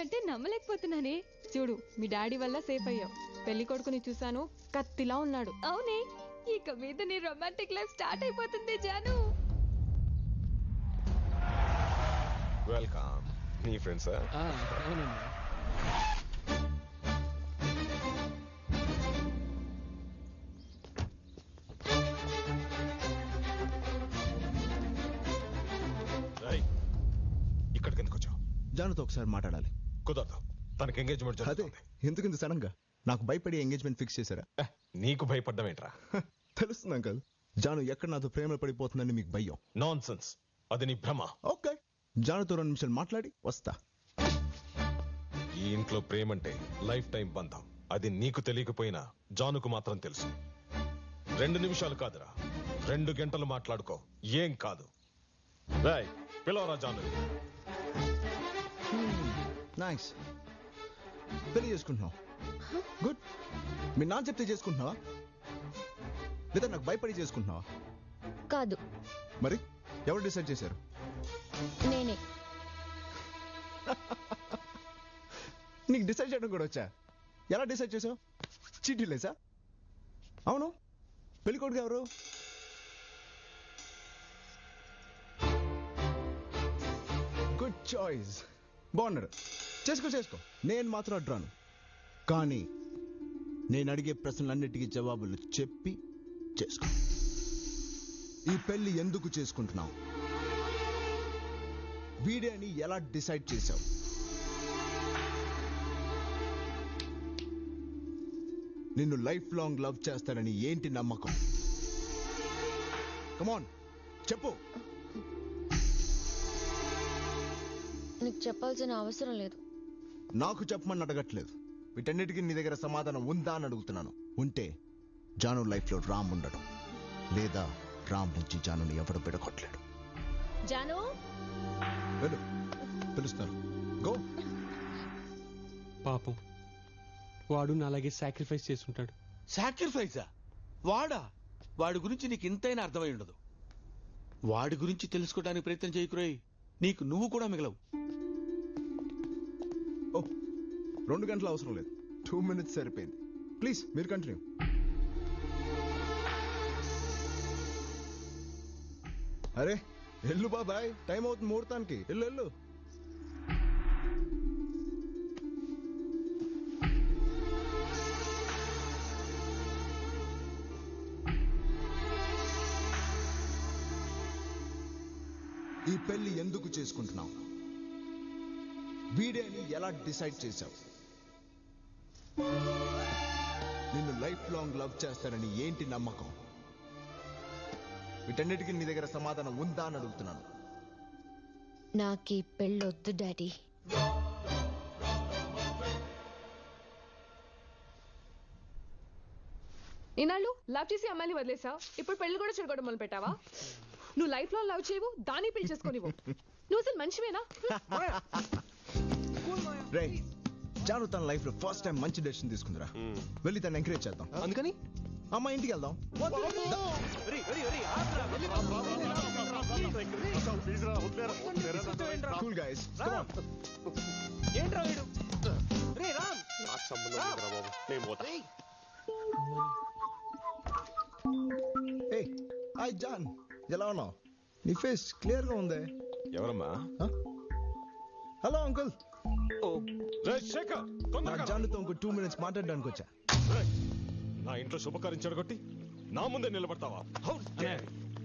అంటే నమ్మలేకపోతున్నానే. చూడు మీ డాడీ వల్ల సేఫ్ అయ్యావు పెళ్ళి కొడుకుని చూశాను కత్తిలా ఉన్నాడు. అవునే ఇక మీద నీ రొమాంటిక్ లైఫ్ స్టార్ట్ అయిపోతుంది జాను. వెల్కమ్ నీ ఫ్రెండ్సా అవునండి. ఇక్కడికి ఎందుకు వచ్చావు? జానుతో ఒకసారి మాట్లాడాలి. కుదరదు. తనకి ఎంగేజ్మెంట్ అదే జరుగుతుంది. ఎందుకు ఇంత సడన్గా? నాకు భయపడి ఎంగేజ్మెంట్ ఫిక్స్ చేశారా? Eh, నీకు భయపడ్డం ఏంట్రా? తెలుస్తుంది అంకల్. జాను ఎక్కడ నాతో ప్రేమలో పడిపోతుందని మీకు భయం? నాన్ అది నీ భ్రమ. ఓకే. జానుతో రెండు నిమిషాలు మాట్లాడి వస్తా. ఈ ఇంట్లో ప్రేమంటే లైఫ్ టైం బంధం. అది నీకు తెలియకపోయినా జానుకు మాత్రం తెలుసు. రెండు నిమిషాలు కాదురా. రెండు గంటలు మాట్లాడుకో. ఏం కాదు. రాయ్ పిలవరా జాను. నైస్ పెళ్ళి చేసుకుంటున్నావు. గుడ్ మీ నాన్న చెప్తే చేసుకుంటున్నావా? లేదా నాకు భయపడి చేసుకుంటున్నావా? కాదు. మరి ఎవరు డిసైడ్ చేశారు? నేనే. నీకు డిసైడ్ చేయడం కూడా వచ్చా? ఎలా డిసైడ్ చేసావు చీటీ లేసా? అవును. పెళ్ళి కొడుకు ఎవరు? గుడ్ చాయిస్ బాగున్నాడు. చేసుకో చేసుకో. నేను మాత్రం అడ్రాను. కానీ నేను అడిగే ప్రశ్నలన్నిటికీ జవాబులు చెప్పి చేసుకో. ఈ పెళ్ళి ఎందుకు చేసుకుంటున్నావు? వీడే అని ఎలా డిసైడ్ చేశావు? నిన్ను లైఫ్ లాంగ్ లవ్ చేస్తానని ఏంటి నమ్మకం? కమాన్ చెప్పు. నీకు చెప్పాల్సిన అవసరం లేదు. నాకు చెప్పమని అడగట్లేదు. వీటన్నిటికీ నీ దగ్గర సమాధానం ఉందా అని అడుగుతున్నాను. ఉంటే జాను లైఫ్లో రామ్ ఉండడం లేదా రామ్ నుంచి జానుని ఎవడు విడగొట్టలేడు. జాను? వెళ్ళు. పిలుస్తారు గో. పాపం. వాడు నా అలాగే సాక్రిఫైస్ చేసుంటాడు సాక్రిఫైసా? వాడా? వాడి గురించి నీకు ఇంతైనా అర్థమై ఉండదు. వాడి గురించి తెలుసుకోవడానికి ప్రయత్నం చేయకురోయ్ నీకు నువ్వు కూడా మిగలవు. రెండు గంటలు అవసరం లేదు. టూ మినిట్స్ సరిపోయింది. ప్లీజ్ మీరు కంటిన్యూ అరే ఎల్లు బాబాయ్. టైం అవుతుంది ముహూర్తానికి. ఎల్లు ఎల్లు ఈ పెళ్ళి ఎందుకు చేసుకుంటున్నావు? వీడే అని ఎలా డిసైడ్ చేశావు? నిన్ను లైఫ్ లాంగ్ లవ్ చేస్తానని ఏంటి నమ్మకం? వీటన్నిటికీ నీ దగ్గర సమాధానం ఉందా అని అడుగుతున్నాను. నాకు ఈ పెళ్ళొద్దు డాడీ. ఈనాళ్ళు లవ్ చేసి అమ్మాయిని వదిలేసావు ఇప్పుడు పెళ్ళి కూడా చెడగొట్టడం మొదలు పెట్టావా నువ్వు లైఫ్లో లవ్ చేయవు దాన్ని పెళ్ళి చేసుకోనివ్వు. నువ్వు అసలు మనిషివేనా? రే జాను తన లైఫ్లో ఫస్ట్ టైం మంచి డెసిషన్ తీసుకుందిరా. వెళ్ళి తను ఎంకరేజ్ చేద్దాం. అందుకని? అమ్మ ఇంటికి వెళ్దాం. కూల్ గైస్ ఏంట్రా వీడు? రే రామ్. నాకు సంబంధం లేదురా బాబు. నేను పోతా. ఏ హాయ్ జాన్ ఎలా ఉన్నావు? నీ ఫేస్ క్లియర్గా ఉంది. ఎవరమ్మా? హలో అంకుల్ నా. జానుతో ఇంకో టూ మినిట్స్ మాట్లాడడానికి వచ్చా? నా ఇంట్లో శుభకార్యం చెడగొట్టి నా ముందే నిలబడతావా?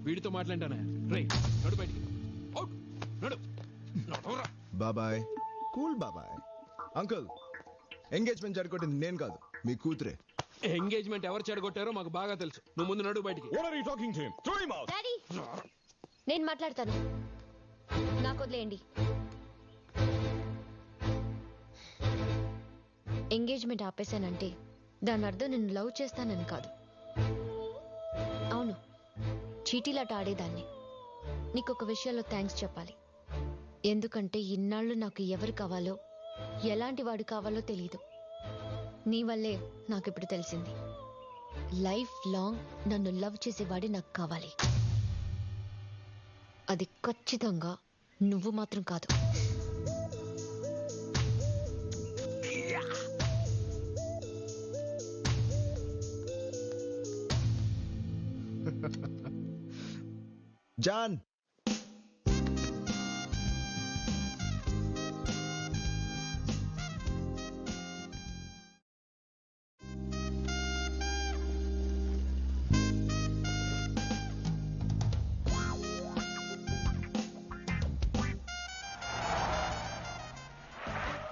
వీడితో మాట్లాంటానే రే నడు బయటికి. అవుట్ నడు. నడవరా. బాబాయ్. కూల్ బాబాయ్. అంకుల్ ఎంగేజ్మెంట్ జరగొట్టింది నేను కాదు మీ కూతురే. ఎంగేజ్మెంట్ ఎవరు చెడగొట్టారో మాకు బాగా తెలుసు. నువ్వు ముందు నడు బయటికి. డాడీ నేను మాట్లాడతాను. నాకు వదిలేయండి. ఎంగేజ్మెంట్ ఆపేశానంటే దాని అర్థం నేను లవ్ చేస్తానని కాదు. అవును చీటీలాట ఆడేదాన్ని. నీకు ఒక విషయంలో థ్యాంక్స్ చెప్పాలి. ఎందుకంటే ఇన్నాళ్ళు నాకు ఎవరు కావాలో ఎలాంటి వాడు కావాలో తెలియదు నీ వల్లే నాకు ఇప్పుడు తెలిసింది. లైఫ్ లాంగ్ నన్ను లవ్ చేసేవాడే నాకు కావాలి. అది ఖచ్చితంగా నువ్వు మాత్రం కాదు. జాన్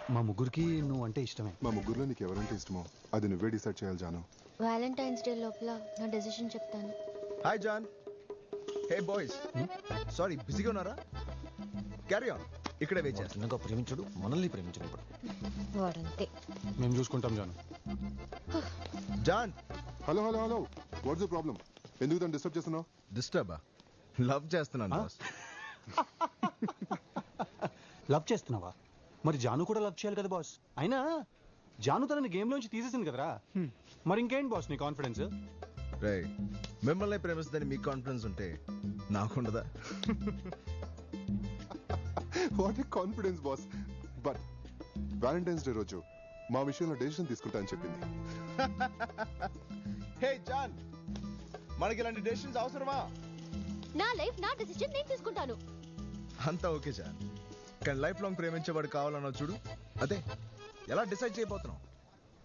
మా ముగ్గురికి నువ్వు అంటే ఇష్టమే. మా ముగ్గురులో నీకు ఎవరంటే ఇష్టమో అది నువ్వే డిసైడ్ చేయాలి జాను. వ్యాలంటైన్స్ డే లోపల నా డెసిషన్ చెప్తాను. Hi Jaan hey boys sorry బిజీగా ఉన్నారా? క్యారీ ఆన్ ఇక్కడే వెయిట్ చేస్తాను చిన్నగా ప్రేమించడు మనల్ని ప్రేమించడు ఇప్పుడు. వాడంతే. మేము చూసుకుంటాం Jaanu Jaan hello hello hello what's the problem ఎందుకు తను డిస్టర్బ్ చేస్తున్నావు? డిస్టర్బా లవ్ చేస్తున్నాను బాస్ లవ్ చేస్తున్నావా? మరి జాను కూడా లవ్ చేయాలి కదా బాస్ అయినా జాను తనని గేమ్ లోంచి తీసేసింది కదరా? మరి ఇంకేంటి బాస్ నీ కాన్ఫిడెన్స్ రే మిమ్మల్ని ప్రేమిస్తుందని మీకు కాన్ఫిడెన్స్ ఉంటే నాకుండదా? What a confidence boss but Valentine's day రోజు మా విషయంలో డెసిషన్ తీసుకుంటా అని చెప్పింది. హే జాన్ మనకి ఇలాంటి డెసిషన్స్ అవసరమా? నా లైఫ్ నా డెసిషన్ నేను తీసుకుంటాను అంతా ఓకే జాన్ కానీ లైఫ్ లాంగ్ ప్రేమించేవాడు కావాలన్నా చూడు. అదే ఎలా డిసైడ్ చేయబోతున్నావు?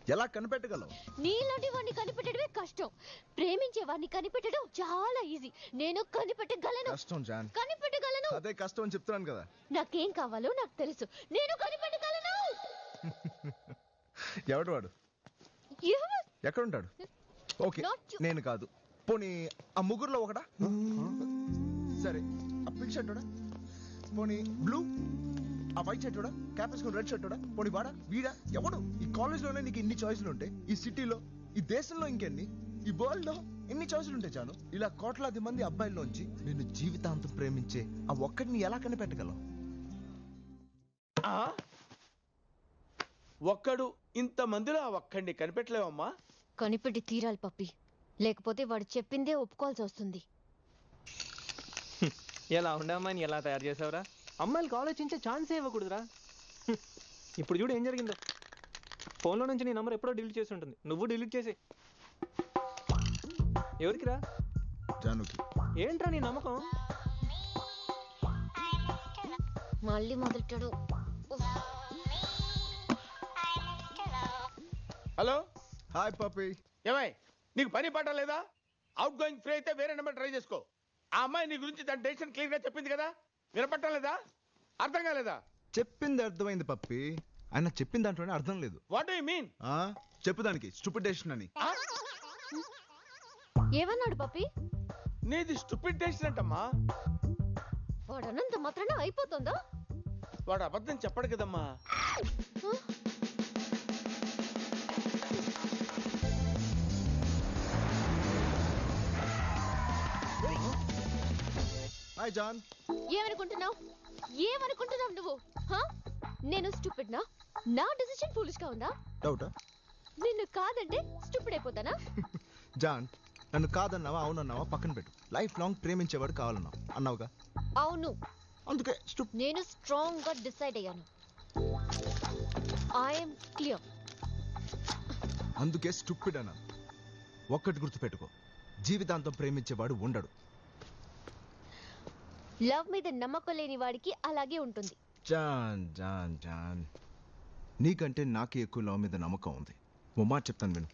ఎలా కనిపెట్టగలవు? నీలాంటి వాడిని కనిపెట్టడమే కష్టం. ప్రేమించే వాడిని కనిపెట్టడం చాలా ఈజీ. నేను కనిపెట్టగలను. కష్టం జాన్. కనిపెట్టగలను. అదే కష్టం అని చెప్తున్నాను కదా. నాకేం కావాలో నాకు తెలుసు. నేను కనిపెట్టగలను. ఎవడు వాడు? ఎవరు? ఎక్కడుంటాడు? Okay Not you. నేను కాదు. పోనీ ఆ ముగ్గురులో ఒకడా? సరే ఆ పింక్ షర్ట్ పోనీ బ్లూ? ఆ white shirt cap red shirt పోనీ వాడా? వీడా? ఎవడు? ఈ కాలేజ్లోనే నీకు ఇన్ని చాయిస్లు ఉంటాయి ఈ సిటీలో ఈ దేశంలో ఇంకెన్ని? ఈ వరల్డ్లో ఎన్ని చాయిస్లు ఉంటాయి చాను ఇలా కోట్లాది మంది అబ్బాయిల్లోంచి నిన్ను జీవితాంతం ప్రేమించే ఆ ఒక్కడిని ఎలా కనిపెట్టగలవు ఆ? ఒక్కడు ఇంత మందిలో ఆ ఒక్కడిని కనిపెట్టలేవమ్మా. కనిపెట్టి తీరాలి పప్పి. లేకపోతే వాడు చెప్పిందే ఒప్పుకోవాల్సి వస్తుంది. ఎలా ఉండే అమ్మాయిని ఎలా తయారు చేసావురా? అమ్మాయిలకు ఆలోచించే ఛాన్సే ఇవ్వకూడదురా. ఇప్పుడు చూడు ఏం జరిగిందో. ఫోన్లో నుంచి నీ నంబర్ ఎప్పుడో డిలీట్ చేసి ఉంటుంది. నువ్వు డిలీట్ చేసి. ఎవరికిరా? జానుకి. ఏంట్రా నీ నమ్మకం? మళ్ళీ మొదలెట్టాడు. హలో? హాయ్ పప్పి ఏమై నీకు పని పాట లేదా? అవుట్ గోయింగ్ ఫ్రీ అయితే వేరే నెంబర్ ట్రై చేసుకో. ఆ అమ్మాయి నీ గురించి తన డెసిషన్ క్లియర్గా చెప్పింది కదా? వినపట్టం లేదా? అర్థం కాలేదా? చెప్పింది అర్థమైంది పప్పి. ఆయన చెప్పిన దాంట్లోనే అర్థం లేదు. వాట్ యు మీన్ ఆ చెప్పు దానికి. స్టూపిడ్ డెసిషన్ అని. ఏమన్నాడు పప్పి? నీది స్టూపిడ్ డెసిషన్ అంటమ్మా. వాడు అన్నంత మాత్రాన అయిపోతుందా? వాడు అబద్ధం చెప్పడు కదమ్మా. హాయ్ జాన్ ఏమనుకుంటున్నావు? ఏమనుకుంటున్నావు నువ్వు? హా? నేను స్టూపిడ్ నా నా డెసిషన్ ఫూలిష్గా ఉందా డౌటా నిన్ను కాదంటే స్టూపిడ్ అయిపోతానా? జాన్ నన్ను కాదన్నావా అవునన్నావా పక్కన పెట్టు. లైఫ్ లాంగ్ ప్రేమించేవాడు కావాలన్నావు. అన్నావుగా? అవును. అందుకే స్టూప్ నేను స్ట్రాంగ్గా డిసైడ్ అయ్యాను. ఐఎమ్ క్లియర్ అందుకే స్టూపిడ్ అన్నాను. ఒక్కటి గుర్తుపెట్టుకో. జీవితాంతం ప్రేమించేవాడు ఉండడు. లవ్ మీద నమ్మకం లేని వాడికి అలాగే ఉంటుంది. జాన్ జాన్ జాన్. నీకంటే నాకే ఎక్కువ లవ్ మీద నమ్మకం ఉంది. ఓ మాట చెప్తాను విను.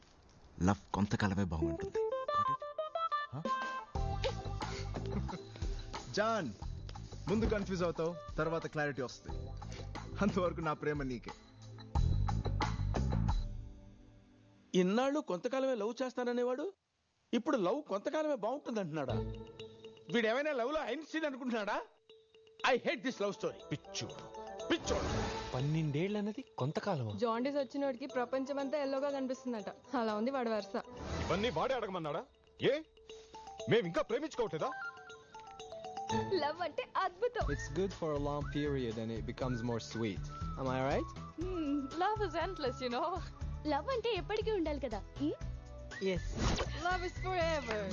లవ్ కొంతకాలమే బాగుంటుంది? జాన్ ముందు కన్ఫ్యూజ్ అవుతావు తర్వాత క్లారిటీ వస్తుంది. అంతవరకు నా ప్రేమ నీకే. ఇన్నాళ్ళు కొంతకాలమే లవ్ చేస్తాననేవాడు ఇప్పుడు లవ్ కొంతకాలమే బాగుంటుంది అంటున్నాడా వీడు ఏమైనా లవ్లో Einstein అనుకుంటున్నాడా? I hate this love story పిచ్చు పిచ్చోడు. పన్నెండేళ్ళు అన్నది కొంతకాలం జాండీస్ వచ్చినోడికి ప్రపంచం అంతా ఎల్లోగా కనిపిస్తుందట. అలా ఉంది వాడి వరుస. ఇవన్నీ వాడే అడగమన్నాడా? ఏ? మేము ఇంకా ప్రేమించుకోవట్లేదా? లవ్ అంటే అద్భుతం. It's good for a long period and it becomes more sweet am i right? Love is endless you know love అంటే ఎప్పటికీ ఉండాలి కదా? Yes. Love is forever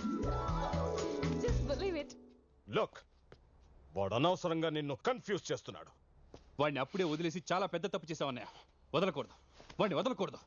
just believe it look వాడు అనవసరంగా నిన్ను కన్ఫ్యూజ్ చేస్తున్నాడు. వాడిని అప్పుడే వదిలేసి చాలా పెద్ద తప్పు చేసావన్నయ్య. వదలకూడదు. వాడిని వదలకూడదు.